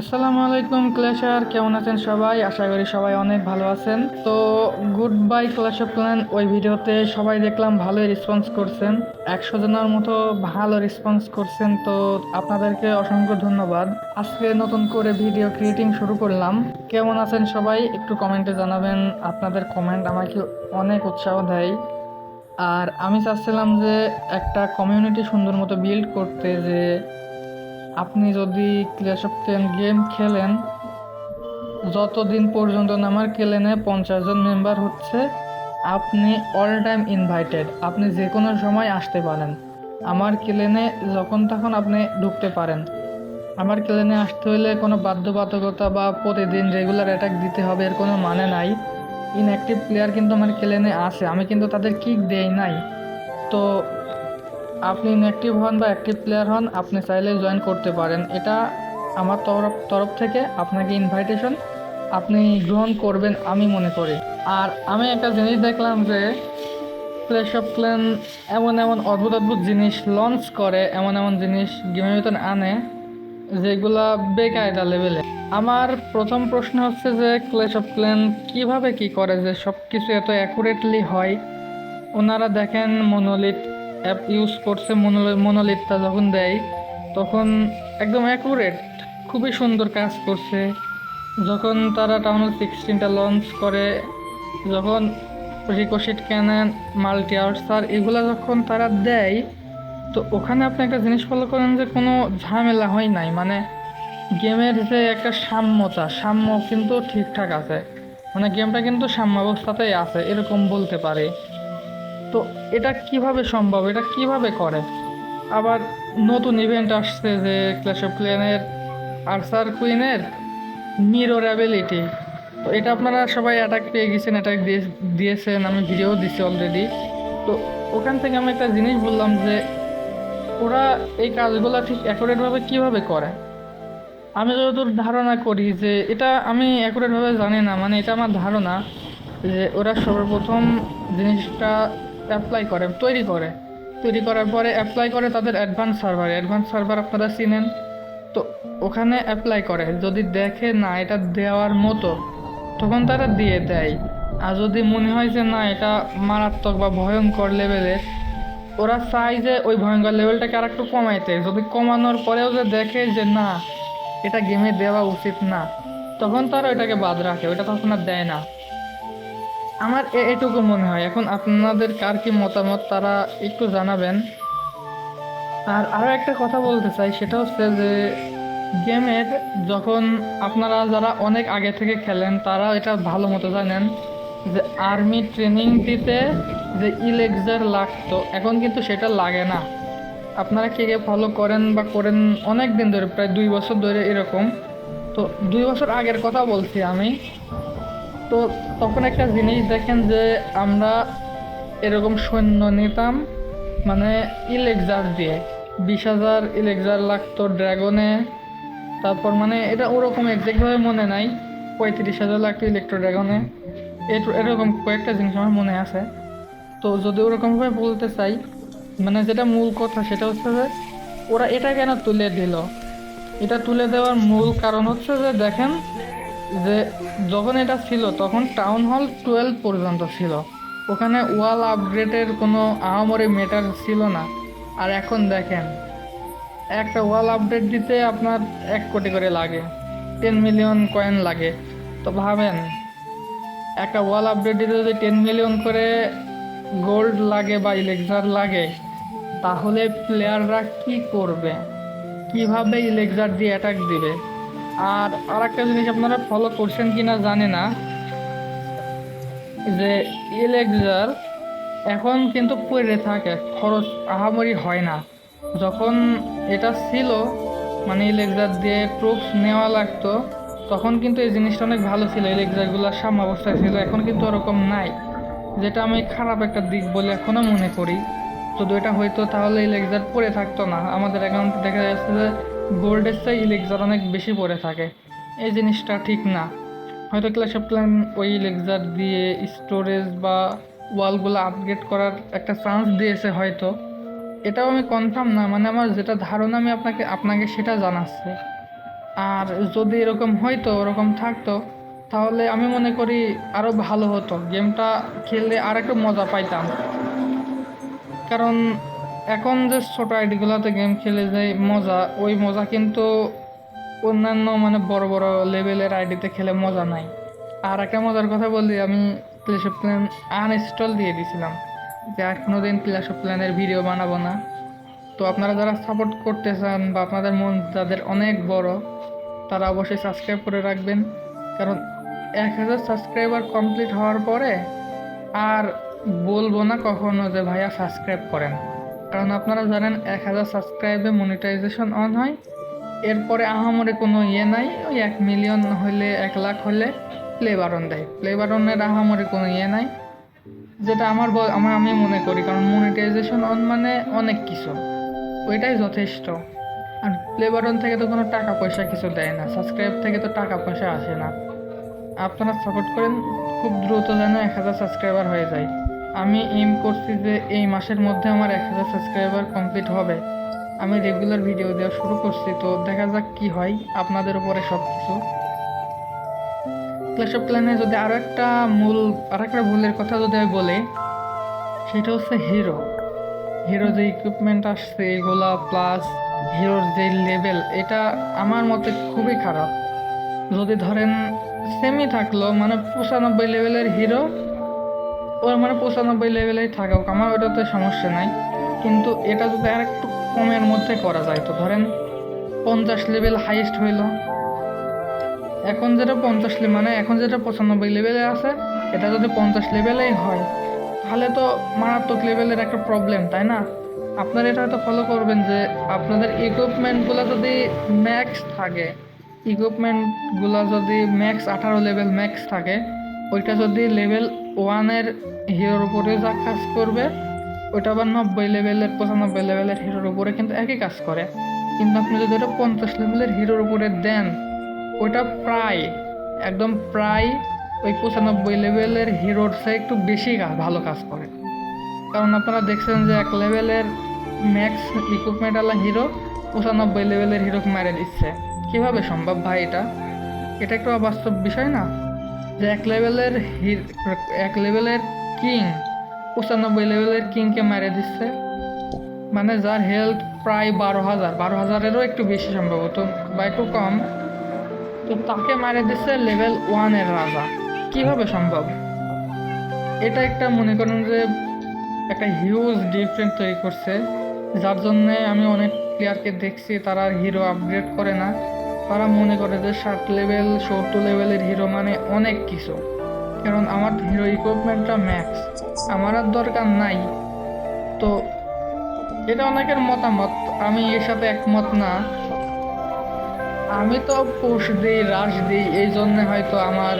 আসসালামু আলাইকুম ক্লেশার কেমন আছেন সবাই? আশা করি সবাই অনেক ভালো আছেন। তো good bye clash of clan ওই ভিডিওতে সবাই দেখলাম ভালোই রেসপন্স করছেন। একশো জনের মতো ভালো রেসপন্স করছেন। তো আপনাদেরকে অসংখ্য ধন্যবাদ। আজকে নতুন করে ভিডিও ক্রিয়েটিং শুরু করলাম। কেমন আছেন সবাই? একটু কমেন্টে জানাবেন। আপনাদের কমেন্ট আমাকে অনেক উৎসাহ দেয়। আর আমি চাচ্ছিলাম যে একটা কমিউনিটি সুন্দর মতো বিল্ড করতে, যে আপনি যদি ক্লাস অফ টেন গেম খেলেন, যতদিন পর্যন্ত আমার ক্লেনে পঞ্চাশ জন মেম্বার হচ্ছে, আপনি অল টাইম ইনভাইটেড আপনি যে কোনো সময় আসতে পারেন। আমার ক্লেনে যখন তখন আপনি ঢুকতে পারেন। আমার ক্লেনে আসতে হলে কোনো বাধ্যবাধকতা বা প্রতিদিন রেগুলার অ্যাটাক দিতে হবে এর কোনো মানে নাই। ইনঅ্যাক্টিভ প্লেয়ার কিন্তু আমার ক্লেনে আছে, আমি কিন্তু তাদের কিক দেই নাই। তো আপনি ইনঅ্যাক্টিভ হন বা অ্যাক্টিভ প্লেয়ার হন, আপনি চাইলে জয়েন করতে পারেন। এটা আমার তরফ তরফ থেকে আপনাকে ইনভাইটেশন আপনি গ্রহণ করবেন আমি মনে করি। আর আমি একটা জিনিস দেখলাম যে ক্লেশ অফ ক্ল্যান এমন এমন অদ্ভুত অদ্ভুত জিনিস লঞ্চ করে, এমন এমন জিনিস গেমের ভিতর আনে, যেগুলা বেকায়দা লেভেলে আমার প্রথম প্রশ্ন হচ্ছে যে ক্লেশ অফ ক্ল্যান কীভাবে কী করে, যে সব কিছু এত অ্যাকুরেটলি হয়? ওনারা দেখেন মনোলিথ অ্যাপ ইউজ করছে মনোলিথটা যখন দেয়, তখন একদম অ্যাকুরেট খুবই সুন্দর কাজ করছে। যখন তারা টাউন সিক্সটিনটা লঞ্চ করে, যখন রিকোশিট ক্যানন মাল্টি আউটসার এগুলো যখন তারা দেয়, তো ওখানে আপনি একটা জিনিস ফলো করেন যে কোনো ঝামেলা হয় নাই। মানে গেমের যে একটা সাম্যতা, সাম্য কিন্তু ঠিকঠাক আছে। মানে গেমটা কিন্তু সাম্যাবস্থাতেই আছে, এরকম বলতে পারে। তো এটা কীভাবে সম্ভব? এটা কীভাবে করে? আবার নতুন ইভেন্ট আসছে যে ক্ল্যাশ অফ ক্লিয়ানের আর্সার কুইনের মিরর অ্যাবিলিটি তো এটা আপনারা সবাই অ্যাটাক পেয়ে গেছেন অ্যাটাক দিয়ে, দিয়েছেন, আমি ভিডিও দিচ্ছি অলরেডি তো ওখান থেকে আমি একটা জিনিস বললাম যে ওরা এই কাজগুলো ঠিক অ্যাকুরেটভাবে কীভাবে করে? আমি যতদূর ধারণা করি যে এটা আমি অ্যাকুরেটভাবে জানি না মানে এটা আমার ধারণা যে ওরা সর্বপ্রথম জিনিসটা অ্যাপ্লাই করে, তৈরি করে। তৈরি করার পরে অ্যাপ্লাই করে তাদের অ্যাডভান্স সার্ভার অ্যাডভান্স সার্ভার আপনারা চিনেন? তো ওখানে অ্যাপ্লাই করে। যদি দেখে না, এটা দেওয়ার মতো, তখন তারা দিয়ে দেয়। আর যদি মনে হয় যে না, এটা মারাত্মক বা ভয়ঙ্কর লেভেলের ওরা চায় যে ওই ভয়ঙ্কর লেভেলটাকে আর একটু কমাইতে। যদি কমানোর পরেও যে দেখে যে না, এটা গেমে দেওয়া উচিত না, তখন তারা ওইটাকে বাদ রাখে। ওইটা তখন আর দেয় না। আমার এটুকু মনে হয়। এখন আপনাদের কার কি মতামত তারা একটু জানাবেন। আর আরও একটা কথা বলতে চাই, সেটা হচ্ছে যে গেমের যখন আপনারা যারা অনেক আগে থেকে খেলেন, তারা এটা ভালো মতো জানেন যে আর্মি ট্রেনিং দিতে যে ইলেকজার লাগতো, এখন কিন্তু সেটা লাগে না। আপনারা কে কে ফলো করেন বা করেন অনেক দিন ধরে, প্রায় দুই বছর ধরে এরকম। তো দুই বছর আগের কথা বলছি আমি। তো তখন একটা জিনিস দেখেন যে আমরা এরকম সৈন্য নিতাম মানে ইলেকজার দিয়ে। বিশ হাজার ইলেকজার লাগতো ড্রাগনে তারপর মানে এটা ওরকম একজ্যাক্টভাবে মনে নাই, পঁয়ত্রিশ হাজার লাগতো ইলেকট্রো ড্রাগনে এরকম কয়েকটা জিনিস আমার মনে আছে। তো যদি ওরকমভাবে বলতে চাই মানে যেটা মূল কথা সেটা হচ্ছে যে, ওরা এটা কেন তুলে দিল? এটা তুলে দেওয়ার মূল কারণ হচ্ছে যে, দেখেন যে যখন এটা ছিল, তখন টাউন হল টুয়েলভ পর্যন্ত ছিল। ওখানে ওয়াল আপগ্রেডের কোনো আহামরি মেটার ছিল না। আর এখন দেখেন, একটা ওয়াল আপডেট দিতে আপনার এক কোটি করে লাগে টেন মিলিয়ন কয়েন লাগে। তো ভাবেন, একটা ওয়াল আপডেট দিতে যদি টেন মিলিয়ন করে গোল্ড লাগে বা ইলেকজার লাগে, তাহলে প্লেয়াররা কি করবে? কীভাবে ইলেকজার দিয়ে অ্যাটাক দিবে? আর আর একটা জিনিস আপনারা ফলো করছেন কি না জানি না, যে ইলেকজার এখন কিন্তু পড়ে থাকে, খরচ আহামরি হয় না। যখন এটা ছিল মানে ইলেকজার দিয়ে ট্রুপস নেওয়া লাগতো, তখন কিন্তু এই জিনিসটা অনেক ভালো ছিল ইলেকজারগুলো সাম অবস্থায় ছিল, এখন কিন্তু ওরকম নাই। যেটা আমি খারাপ একটা দিক বলে এখনও মনে করি। যদি এটা হইতো তাহলে ইলেকজার পড়ে থাকতো না। আমাদের অ্যাকাউন্টে দেখা যাচ্ছে যে গোল্ডের চেয়ে ইলেকজার অনেক বেশি পড়ে থাকে। এই জিনিসটা ঠিক না। হয়তো ক্লাস অফ প্ল্যান ওই ইলেকজার দিয়ে স্টোরেজ বা ওয়ালগুলো আপগ্রেড করার একটা চান্স দিয়েছে হয়তো। এটাও আমি কনফার্ম না মানে আমার যেটা ধারণা আমি আপনাকে আপনাকে সেটা জানাচ্ছি। আর যদি এরকম হয়তো, ওরকম থাকতো, তাহলে আমি মনে করি আরও ভালো হতো। গেমটা খেললে আর একটু মজা পাইতাম। কারণ এখন যে ছোট আইডিগুলোতে গেম খেলে যে মজা, ওই মজা কিন্তু অন্যান্য মানে বড় বড় লেভেলের আইডিতে খেলে মজা নাই। আর একটা মজার কথা বলি, আমি ক্লাস অফ প্ল্যান আনইনস্টল দিয়ে দিয়েছিলাম যে আর কোনো দিন ক্লাস অফ প্ল্যানের ভিডিও বানাবো না। তো আপনারা যারা সাপোর্ট করতে চান বা আপনাদের মন যাদের অনেক বড়, তারা অবশ্যই সাবস্ক্রাইব করে রাখবেন। কারণ এক হাজার সাবস্ক্রাইবার কমপ্লিট হওয়ার পরে আর বলব না কখনো যে ভাইয়া সাবস্ক্রাইব করেন। কারণ আপনারা জানেন এক হাজার সাবস্ক্রাইবে মনিটাইজেশন অন হয়। এরপরে আহামরে কোনো ইয়ে নাই, ওই এক মিলিয়ন হলে এক লাখ হলে প্লে বারণ দেয়। প্লে বারণের আহামরে কোনো ইয়ে নাই। যেটা আমার আমার আমি মনে করি, কারণ মনিটাইজেশন অন মানে অনেক কিছু। ওইটাই যথেষ্ট। আর প্লে বাটন থেকে তো কোনো টাকা পয়সা কিছু দেয় না সাবস্ক্রাইব থেকে তো টাকা পয়সা আসে না। আপনারা সাপোর্ট করেন, খুব দ্রুত যেন এক হাজার সাবস্ক্রাইবার হয়ে যায়। আমি এম করছি যে এই মাসের মধ্যে আমার এক হাজার সাবস্ক্রাইবার কমপ্লিট হবে। আমি রেগুলার ভিডিও দেওয়া শুরু করছি, তো দেখা যাক কি হয় আপনাদের উপরে সব কিছু ক্লাস অফ ক্ল্যানে যদি আরও একটা মূল আর একটা ভুলের কথা যদি আমি বলি, সেটা হচ্ছে হিরো হিরো যে ইকুইপমেন্ট আসছে, এগুলা প্লাস হিরোর যে লেভেল এটা আমার মতে খুবই খারাপ। যদি ধরেন সেমি থাকল মানে পঁচানব্বই লেভেলের হিরো ওর মানে পঁচানব্বই লেভেলেই থাকুক আমার ওটাতে সমস্যা নাই। কিন্তু এটা যদি আর একটু কমের মধ্যে করা যায়, তো ধরেন পঞ্চাশ লেভেল হাইয়েস্ট হইল। এখন যেটা পঞ্চাশ মানে এখন যেটা পঁচানব্বই লেভেলে আছে, এটা যদি পঞ্চাশ লেভেলেই হয়, তাহলে তো মারাত্মক লেভেলের একটা প্রবলেম তাই না? আপনারা এটা হয়তো ফলো করবেন যে আপনাদের ইকুইপমেন্টগুলো যদি ম্যাক্স থাকে ইকুইপমেন্টগুলো যদি ম্যাক্স আঠারো লেভেল ম্যাক্স থাকে, ওইটা যদি লেভেল ওয়ানের হিরোর উপরে যা কাজ করবে ওটা আবার নব্বই লেভেলের, পঁচানব্বই লেভেলের হিরোর উপরে কিন্তু একই কাজ করে। কিন্তু আপনি যদি ওটা পঞ্চাশ লেভেলের হিরোর উপরে দেন ওটা প্রায়, একদম প্রায় ওই পঁচানব্বই লেভেলের হিরোর চেয়ে একটু বেশি ভালো কাজ করে। কারণ আপনারা দেখছেন যে এক লেভেলের ম্যাক্স ইকুইপমেন্টওয়ালা হিরো পঁচানব্বই লেভেলের হিরোকে মেরে দিচ্ছে। কীভাবে সম্ভব ভাই এটা? এটা একটু অবাস্তব বিষয় না? যে এক লেভেলের এক লেভেলের কিং, পঁচানব্বই লেভেলের কিংকে মেরে দিচ্ছে। মানে যার হেলথ প্রায় বারো হাজার, বারো হাজারেরও একটু বেশি সম্ভবত বা একটু কম। তো তাকে মারে দিচ্ছে লেভেল ওয়ানের রাজা। কীভাবে সম্ভব? এটা একটা মনে করেন যে একটা হিউজ ডিফারেন্স তৈরি করছে। যার জন্যে আমি অনেক প্লেয়ারকে দেখছি, তারা হিরো আপগ্রেড করে না। তারা মনে করে যে ষাট লেভেল সত্তর লেভেলের হিরো মানে অনেক কিছু। কারণ আমার হিরো ইকুইপমেন্টটা ম্যাক্স আমার আর দরকার নাই। তো এটা অনেকের মতামত। আমি এর সাথে একমত না। আমি তো পুশ দিই রাশ দিই, এই জন্য হয়তো আমার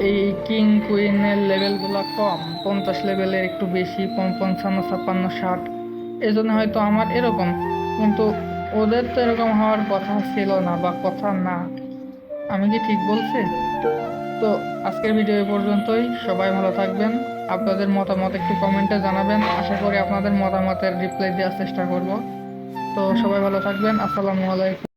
এই কিং কুইনের লেভেলগুলো কম। পঞ্চাশ লেভেলের একটু বেশি, পঞ্চান্ন, ছাপ্পান্ন, ষাট। এই জন্য হয়তো আমার এরকম। কিন্তু ওদের তো এরকম হওয়ার কথা ছিল না বা কথা না। আমি কি ঠিক বলছি? তো আজকের ভিডিও এ পর্যন্তই। সবাই ভালো থাকবেন। আপনাদের মতামত একটু কমেন্টে জানাবেন। আশা করি আপনাদের মতামতের রিপ্লাই দেওয়ার চেষ্টা করব। তো সবাই ভালো থাকবেন। আসসালামু আলাইকুম।